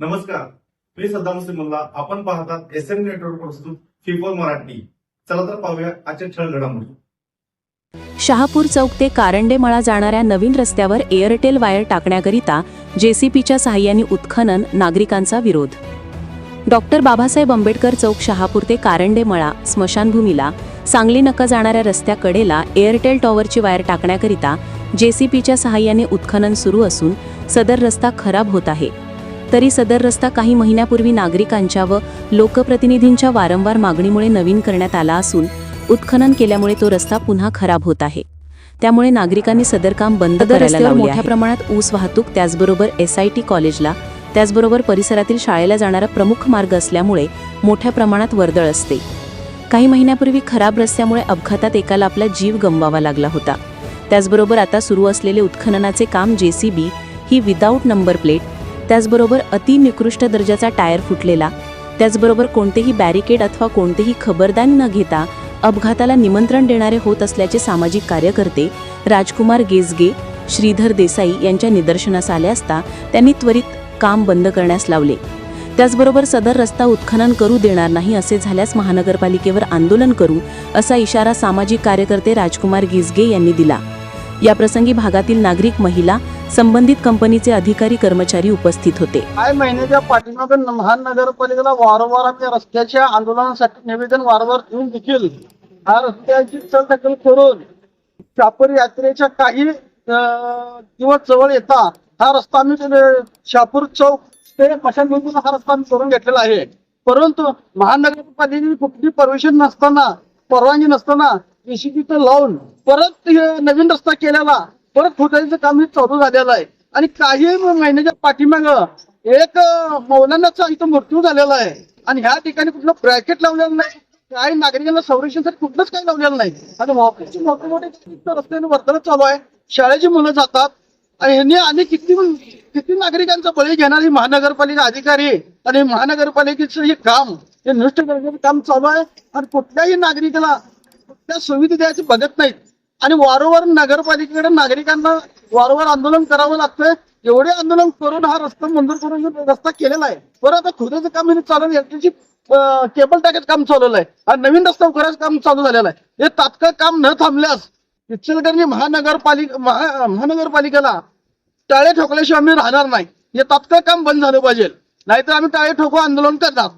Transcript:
नमस्कार. मी सद्दाम सिमल्ला आपण पाहतात एस एम नेटवर्क प्रस्तुत फिफोर मराठी. चला तर पाहूया आजच्या ठळ घडामोडी. शहापूर चौक ते कारंडेमळा जाणाऱ्या नवीन रस्त्यावर एअरटेल वायर टाकण्याकरिता जेसीपीच्या सहाय्याने उत्खनन नागरिकांचा विरोध. डॉक्टर बाबासाहेब आंबेडकर चौक शहापूर ते कारंडेमळा स्मशानभूमीला सांगली नका जाणाऱ्या रस्त्याकडेला एअरटेल टॉवरची वायर टाकण्याकरिता जेसीपीच्या सहाय्याने उत्खनन सुरू असून सदर रस्ता खराब होत आहे. तरी सदर रस्ता काही महिन्यापूर्वी नागरिकांच्या व लोकप्रतिनिधींच्या वारंवार मागणीमुळे नवीन करण्यात आला असून उत्खनन केल्यामुळे तो रस्ता पुन्हा खराब होत आहे. त्यामुळे नागरिकांनी सदर काम बंद करायला मोठ्या प्रमाणात ऊस वाहतूक त्याचबरोबर एस आय टी कॉलेजला त्याचबरोबर परिसरातील शाळेला जाणारा प्रमुख मार्ग असल्यामुळे मोठ्या प्रमाणात वर्दळ असते. काही महिन्यापूर्वी खराब रस्त्यामुळे अपघातात एकाला आपला जीव गमवावा लागला होता. त्याचबरोबर आता सुरू असलेले उत्खननाचे काम जेसीबी ही विदाऊट नंबर प्लेट त्याचबरोबर अति निकृष्ट दर्जाचा टायर फुटलेला. त्याचबरोबर कोणतेही बॅरिकेड अथवा कोणतेही खबरदारी न घेता अपघाताला निमंत्रण देणारे होत असल्याचे सामाजिक कार्यकर्ते राजकुमार गेजगे श्रीधर देसाई यांच्या निदर्शनास आले असता त्यांनी त्वरित काम बंद करण्यास लावले. त्याचबरोबर सदर रस्ता उत्खनन करू देणार नाही असे झाल्यास महानगरपालिकेवर आंदोलन करू असा इशारा सामाजिक कार्यकर्ते राजकुमार गिजगे यांनी दिला. याप्रसंगी भागातील नागरिक महिला संबंधित कंपनीचे अधिकारी कर्मचारी उपस्थित होते. काय महिन्याच्या पाठीमागे महानगरपालिकेला वारंवार आम्ही रस्त्याच्या आंदोलनासाठी निवेदन वारंवार देऊन देखील हा रस्त्याची चलढकल करून शापर यात्रेच्या काही अं, दिवस जवळ येता हा रस्ता आम्ही शापूर चौक ते मशानभूमीतून हा रस्ता आम्ही करून घेतलेला आहे. परंतु महानगरपालिकेने कुठली परमिशन नसताना परवानगी नसताना एसीबीचं लावून परत नवीन रस्ता केलेला परत फुटायचं काम हे चालू झालेलं आहे. आणि काही महिन्याच्या पाठीमाग एक मौलानाचा इथं मृत्यू झालेला आहे. आणि ह्या ठिकाणी कुठलं ब्रॅकेट लावलेलं नाही. काही नागरिकांना संरक्षणासाठी कुठलंच काही लावलेलं नाही. आणि वाहतुकीची मोठे मोठे रस्त्याने वर्तन चालू आहे. शाळेची मुलं जातात. आणि ह्यांनी आणि किती किती नागरिकांचा बळी घेणारी महानगरपालिका अधिकारी आणि महानगरपालिकेचं हे काम हे नष्ट करण्याचं काम चालू आहे आणि कुठल्याही नागरिकाला कुठल्या सुविधा द्यायची बघत नाहीत आणि वारंवार नगरपालिकेकडे नागरिकांना वारंवार आंदोलन करावं लागतंय. एवढे आंदोलन करून हा रस्ता मंजूर करून रस्ता केलेला आहे. बरं आता खुदाचं काम हे चालू याची केबल टाकायचं काम चालवलं आहे आणि नवीन रस्ता उकरायचं काम चालू झालेलं आहे. हे तात्काळ काम न थांबल्यास इचलकरंजी महानगरपालिका महा महानगरपालिकेला टाळे ठोकल्याशिवाय आम्ही राहणार नाही. हे तात्काळ काम बंद झालं पाहिजे. नाहीतर आम्ही टाळे ठोको आंदोलन करणार.